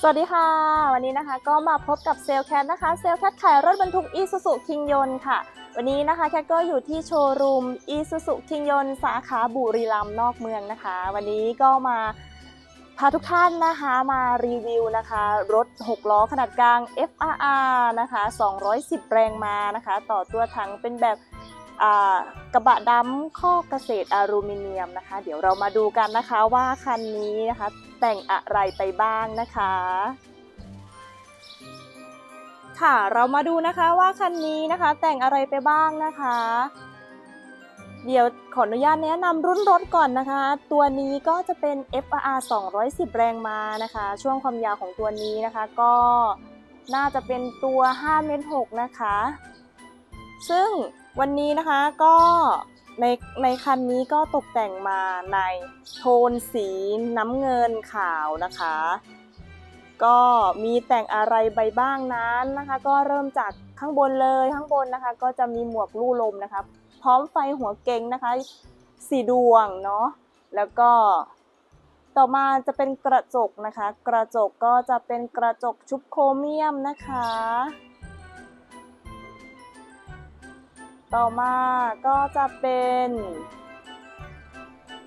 สวัสดีค่ะ วันนี้นะคะก็มาพบกับเซลแคทนะคะเซลแคทขายรถบรรทุกอีซูซูคิงยนค่ะ วันนี้นะคะแคทก็อยู่ที่โชว์รูมอีซูซูคิงยนสาขาบุรีรัมย์นอกเมืองนะคะ วันนี้ก็มาพาทุกท่านนะคะมารีวิวนะคะ รถ 6 ล้อขนาดกลาง FRR นะคะ 210 แรงม้านะคะ ต่อตัวถังเป็นแบบ กระบะดำข้อเกษตรอลูมิเนียมนะคะ เดี๋ยวเรามาดูกันนะคะว่าคันนี้นะคะ แต่งอะไรไปบ้างนะคะ ค่ะเรามาดูนะคะว่าคันนี้นะคะ แต่งอะไรไปบ้างนะคะ เดี๋ยวขออนุญาตแนะนำรุ่นรถก่อนนะคะ ตัวนี้ก็จะเป็น FR 210 แรงม้านะคะ ช่วงความยาวของตัวนี้นะคะ ก็น่าจะเป็นตัว5เมตร6นะคะ ซึ่ง วันนี้นะคะก็ในในคันนี้ก็ตกแต่งมาในโทนสีน้ำเงินขาวนะคะ ก็มีแต่งอะไรใบบ้างนั้นนะคะ ก็เริ่มจากข้างบนเลยข้างบนนะคะ ก็จะมีหมวกลู่ลมนะคะ พร้อมไฟหัวเก๋งนะคะสีดวงเนาะแล้วก็ต่อมาจะเป็นกระจกนะคะ กระจกก็จะเป็นกระจกชุบโครเมียมนะคะ ต่อมาก็จะเป็น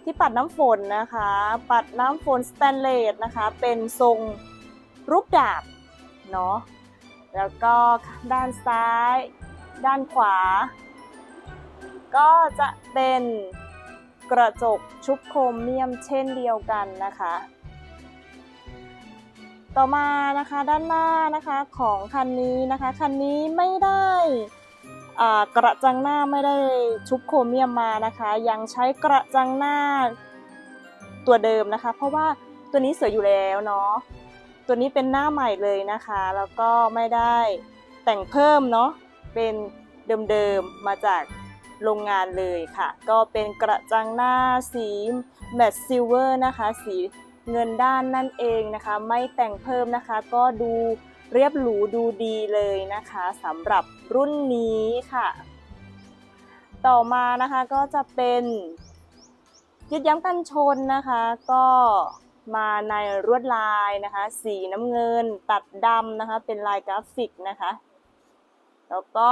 ที่ปัดน้ำฝนนะคะ ปัดน้ำฝนสแตนเลสนะคะ เป็นทรงรูปดาบเนาะแล้วก็ด้านซ้าย ด้านขวา ก็จะเป็นกระจกชุบโครเมียมเช่นเดียวกันนะคะ ต่อมานะคะด้านหน้านะคะของคันนี้นะคะ คันนี้ไม่ได้ กระจังหน้าไม่ได้ชุบโครเมียมมานะคะ ยังใช้กระจังหน้าตัวเดิมนะคะ เพราะว่าตัวนี้สวยอยู่แล้วเนาะตัวนี้เป็นหน้าใหม่เลยนะคะ แล้วก็ไม่ได้แต่งเพิ่มเนาะเป็นเดิมๆมาจากโรงงานเลยค่ะ ก็เป็นกระจังหน้าสีแมตต์ซิลเวอร์นะคะ สีเงินด้านนั่นเองนะคะ ไม่แต่งเพิ่มนะคะ ก็ดู เรียบหรูดูดีเลยนะคะสำหรับรุ่นนี้ค่ะ ต่อมานะคะก็จะเป็นยึดย้ำกันชนนะคะ ก็มาในลวดลายนะคะ สีน้ำเงินตัดดำนะคะ เป็นลายกราฟิกนะคะ แล้วก็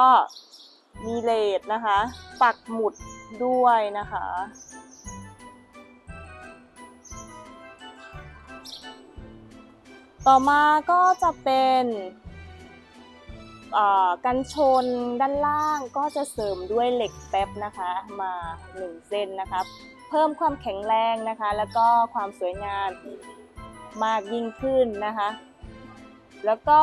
มีเลดนะคะ ปักหมุดด้วยนะคะ ต่อมาก็จะเป็นกันชนด้านล่างก็จะเสริมด้วยเหล็กแป๊บนะคะมา1เส้นนะคะเพิ่มความแข็งแรงนะคะ แล้วก็ความสวยงามมากยิ่งขึ้นนะคะ แล้วก็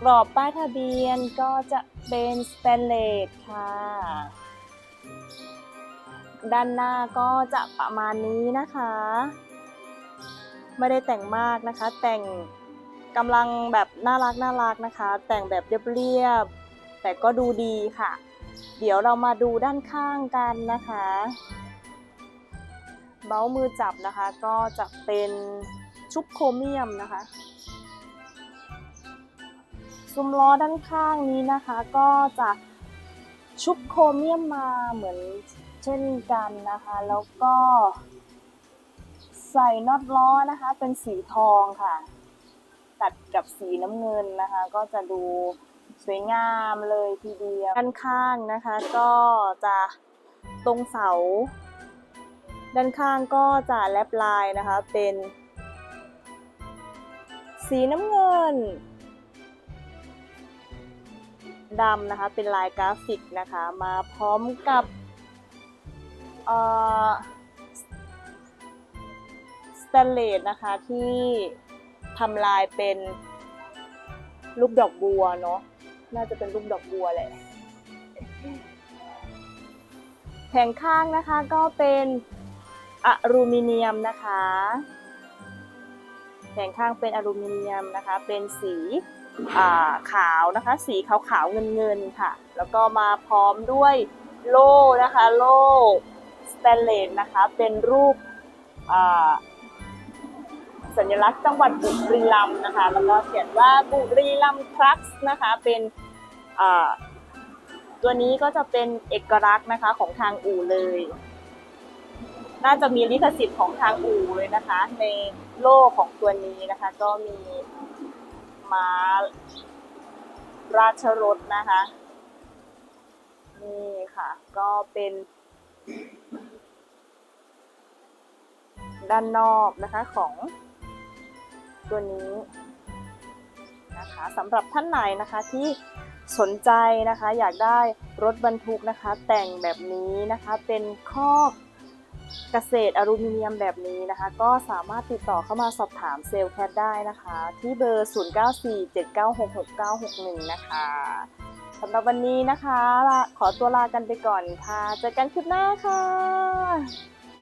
กรอบป้ายทะเบียนก็จะเป็นสแตนเลสค่ะ ด้านหน้าก็จะประมาณนี้นะคะ ไม่ได้แต่งมากนะคะ แต่งกำลังแบบน่ารักน่ารักนะคะ แต่งแบบเรียบๆแต่ก็ดูดีค่ะ เดี๋ยวเรามาดูด้านข้างกันนะคะ เบ้ามือจับนะคะก็จะเป็นชุบโครเมียมนะคะซุ้มล้อด้านข้างนี้นะคะ ก็จะชุบโครเมียมมาเหมือนเช่นกันนะคะ แล้วก็ ใส่น็อตล้อนะคะ เป็นสีทองค่ะ ตัดกับสีน้ำเงินนะคะ ก็จะดูสวยงามเลยทีเดียวด้านข้างนะคะ ก็จะตรงเสา ด้านข้างก็จะแลบลายนะคะ เป็น สีน้ำเงินดำนะคะ เป็นลายกราฟิกนะคะ มาพร้อมกับเอ่อ ตนเลสนะคะที่ทำลายเป็นรูปดอกบัวเนาะน่าจะเป็นรูปดอกบัวแหละแผงข้างนะคะก็เป็นอลูมิเนียมนะคะแผงข้างเป็นอลูมิเนียมนะคะ เป็นสีาขาวนะคะ สีขาวขาวๆเงินเงินๆค่ะ แล้วก็มาพร้อมด้วยโล่นะคะ โล่สแตนเลสนะคะ เป็นรูป สัญลักษณ์จังหวัดบุรีรัมย์นะคะ แล้วก็เขียนว่าบุรีรัมย์ทรัคส์นะคะ เป็นตัวนี้ก็จะเป็นเอกลักษณ์นะคะของทางอู่เลย น่าจะมีลิขสิทธิ์ของทางอู่เลยนะคะ ในโลกของตัวนี้นะคะ ก็มีม้าราชรถนะคะนี่ค่ะ ก็เป็น ด้านนอกนะคะของ ตัวนี้นะคะสำหรับท่านไหนนะคะที่สนใจนะคะอยากได้รถบรรทุกนะคะ แต่งแบบนี้นะคะเป็นคอกเกษตรอลูมิเนียมแบบนี้นะคะ ก็สามารถติดต่อเข้ามาสอบถามเซลล์แคทได้นะคะ ที่เบอร์ 0947966961 นะคะสำหรับวันนี้นะคะ ขอตัวลากันไปก่อนค่ะเจอกันคลิปหน้าค่ะ